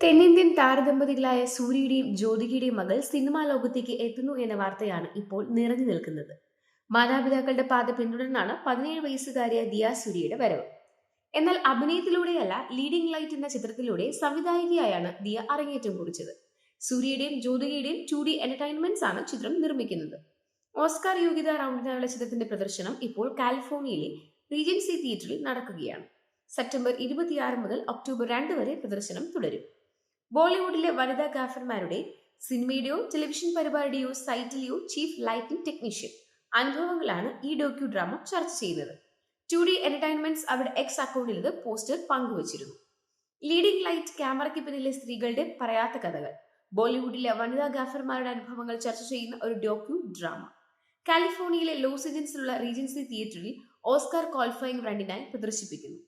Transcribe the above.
തെന്നിന്ത്യൻ താരദമ്പതികളായ സൂര്യയുടെയും ജ്യോതികയുടെയും മകൾ സിനിമാ ലോകത്തേക്ക് എത്തുന്നു എന്ന വാർത്തയാണ് ഇപ്പോൾ നിറഞ്ഞു നിൽക്കുന്നത്. മാതാപിതാക്കളുടെ പാത പിന്തുടർന്നാണ് പതിനേഴ് വയസ്സുകാരിയ ദിയ സൂര്യയുടെ വരവ്. എന്നാൽ അഭിനയത്തിലൂടെയല്ല ലീഡിംഗ് ലൈറ്റ് എന്ന ചിത്രത്തിലൂടെ സംവിധായികയായാണ് ദിയ അരങ്ങേറ്റം കുറിച്ചത്. സൂര്യയുടെയും ജ്യോതികയുടെയും ടു ഡി എന്റർടൈൻമെന്റ്സ് ആണ് ചിത്രം നിർമ്മിക്കുന്നത്. ഓസ്കാർ യോഗ്യത റൗണ്ടിനായുള്ള ചിത്രത്തിന്റെ പ്രദർശനം ഇപ്പോൾ കാലിഫോർണിയയിലെ റീജൻസി തിയേറ്ററിൽ നടക്കുകയാണ്. സെപ്റ്റംബർ ഇരുപത്തിയാറ് മുതൽ ഒക്ടോബർ രണ്ട് വരെ പ്രദർശനം തുടരും. ബോളിവുഡിലെ വനിതാ ഗാഫർമാരുടെ സിനിമയുടെയോ ടെലിവിഷൻ പരിപാടിയോ സൈറ്റിലെയോ ചീഫ് ലൈറ്റിംഗ് ടെക്നീഷ്യൻ അനുഭവങ്ങളാണ് ഈ ഡോക്യു ഡ്രാമ ചർച്ച ചെയ്യുന്നത്. ടു ഡി എന്റർടൈൻമെന്റ്സ് അവരുടെ എക്സ് അക്കൗണ്ടിൽ ഇത് പോസ്റ്റർ പങ്കുവച്ചിരുന്നു. ലീഡിംഗ് ലൈറ്റ് ക്യാമറയ്ക്ക് പിന്നിലെ സ്ത്രീകളുടെ പറയാത്ത കഥകൾ. ബോളിവുഡിലെ വനിതാ ഗാഫർമാരുടെ അനുഭവങ്ങൾ ചർച്ച ചെയ്യുന്ന ഒരു ഡോക്യു ഡ്രാമ കാലിഫോർണിയയിലെ ലോസ് ഏഞ്ചൽസിലുള്ള റീജൻസി തിയേറ്ററിൽ ഓസ്കാർ ക്വാളിഫയിംഗ് റണ്ണിനായി പ്രദർശിപ്പിക്കുന്നു.